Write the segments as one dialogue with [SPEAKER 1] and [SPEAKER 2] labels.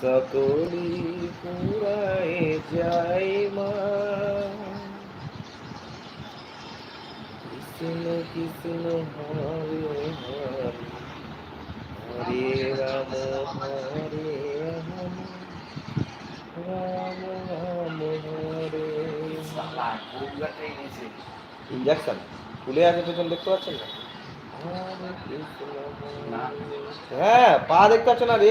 [SPEAKER 1] सतोड़ी पूरा जाए मिशन किशन हरे हरे हरे राम हरे हम राम राम हरे
[SPEAKER 2] इंजेक्शन खुले आगे तो देखते हैं হ্যাঁ পা দেখতে পাচ্ছ না রে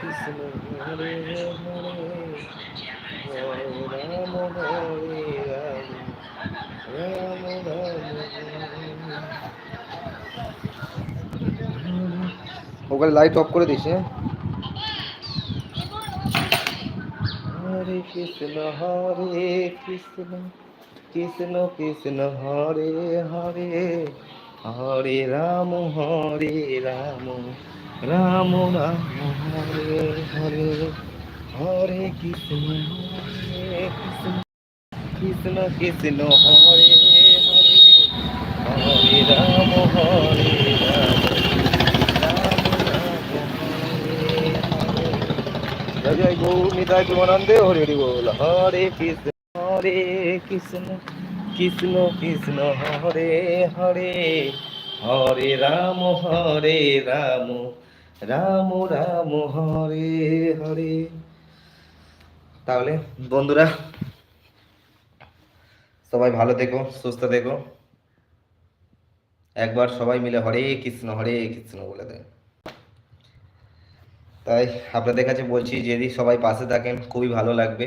[SPEAKER 2] কৃষ্ণ হরে রাম হরে রাম রাম ওখানে লাইট অফ করে দিছে হ্যাঁ?
[SPEAKER 1] হরে কৃষ্ণ হরে কৃষ্ণ কৃষ্ণ কৃষ্ণ হরে হরে হরে রাম হরে রাম রাম রাম হরে হরে হরে কৃষ্ণ হরে কৃষ্ণ কৃষ্ণ কৃষ্ণ হরে হরে হরে রাম হরে জয় জয় গৌর নিতাই প্রেমানন্দে হরে হরি বল হরে কৃষ্ণ হরে কৃষ্ণ কৃষ্ণ কৃষ্ণ হরে হরে হরে রাম হরে রাম রাম রাম হরে হরে
[SPEAKER 2] তাহলে বন্ধুরা সবাই ভালো থেকো সুস্থ থেকো একবার সবাই মিলে হরে কৃষ্ণ হরে কৃষ্ণ বলে দেয় তাই আপনাদের কাছে বলছি যদি সবাই পাশে থাকেন খুবই ভালো লাগবে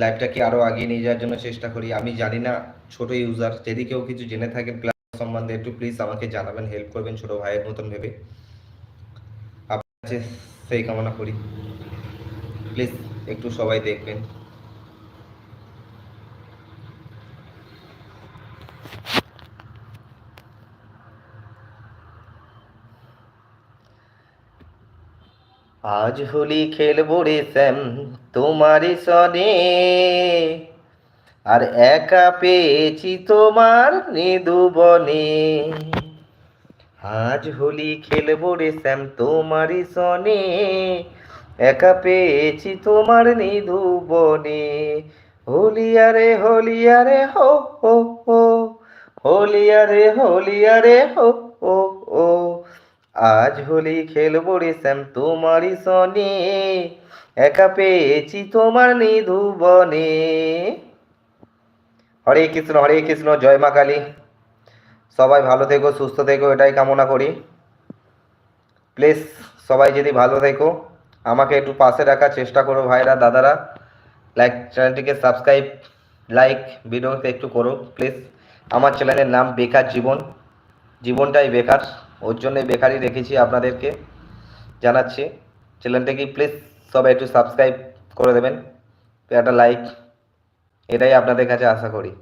[SPEAKER 2] লাইভটাকে আরও আগিয়ে নিয়ে যাওয়ার জন্য চেষ্টা করি আমি জানি না ছোট ইউজার যদি কেউ কিছু জেনে থাকেন সম্বন্ধে একটু প্লিজ আমাকে জানাবেন হেল্প করবেন ছোট ভাইয়ের মতন ভেবে আপনার সেই কামনা করি প্লিজ একটু সবাই দেখবেন
[SPEAKER 1] আজ হোলি খেলবো রে শ্যাম তোমারই সনে আর একা পেয়েছি তোমার নিদুবনে আজ হোলি খেলবো রে শ্যাম তোমারই সনে একা পেয়েছি তোমার নিদুবনে হোলিয়ারে হোলিয়ারে হো হো হো হোলিয়ারে হোলিয়ারে হো ও ও আজ হোলি খেলবো রে শ্যাম তোমারই সনে একা পেয়েছি তোমার নিধুবনে
[SPEAKER 2] হরে কৃষ্ণ হরে কৃষ্ণ জয় মা কালী সবাই ভালো থেকো সুস্থ থেকো এটাই কামনা করি প্লিজ সবাই যদি ভালো থেকো আমাকে একটু পাশে রাখার চেষ্টা করো ভাইরা দাদারা লাইক চ্যানেলটিকে সাবস্ক্রাইব লাইক ভিডিওতে একটু করো প্লিজ আমার চ্যানেলের নাম বেকার জীবন জীবনটাই বেকার ওর জন্যই বেকারই রেখেছি আপনাদেরকে জানাচ্ছি চ্যানেলটাকে প্লিজ সবাই একটু সাবস্ক্রাইব করে দেবেন একটা লাইক এটাই আপনাদের কাছে আশা করি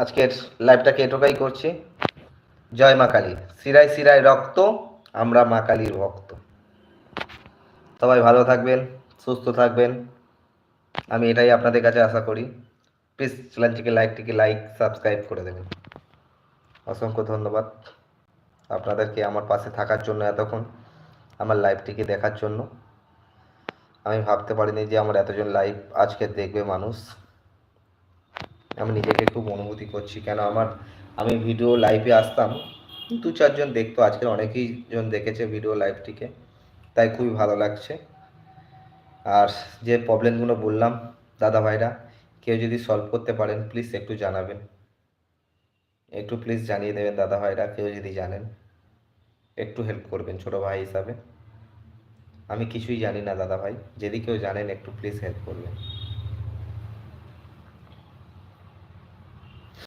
[SPEAKER 2] আজকের লাইভটাকে এটুকাই করছি জয় মা কালী সিরায় সিরায় রক্ত আমরা মা কালীর ভক্ত সবাই ভালো থাকবেন সুস্থ থাকবেন আমি এটাই আপনাদের কাছে আশা করি প্লিজ চ্যানেলটিকে লাইকটিকে লাইক সাবস্ক্রাইব করে দেবেন অসংখ্য ধন্যবাদ আপনাদেরকে আমার পাশে থাকার জন্য এতক্ষণ আমার লাইভটিকে দেখার জন্য আমি ভাবতে পারিনি যে আমার এতজন লাইভ আজকে দেখবে মানুষ আমি নিজেকে খুব অনুভূতি করছি কেন আমার আমি ভিডিও লাইভে আসতাম দু চারজন দেখতো আজকে অনেকেই জন দেখেছে ভিডিও লাইভটিকে তাই খুবই ভালো লাগছে আর যে প্রবলেমগুলো বললাম দাদা ভাইরা কেউ যদি সলভ করতে পারেন প্লিজ একটু জানাবেন একটু প্লিজ জানিয়ে দেবেন দাদা ভাইরা কেউ যদি জানেন একটু হেল্প করবেন ছোটো ভাই হিসাবে আমি কিছুই জানি না দাদা ভাই যেদিকেও জানেন একটু প্লিজ হেল্প করবেন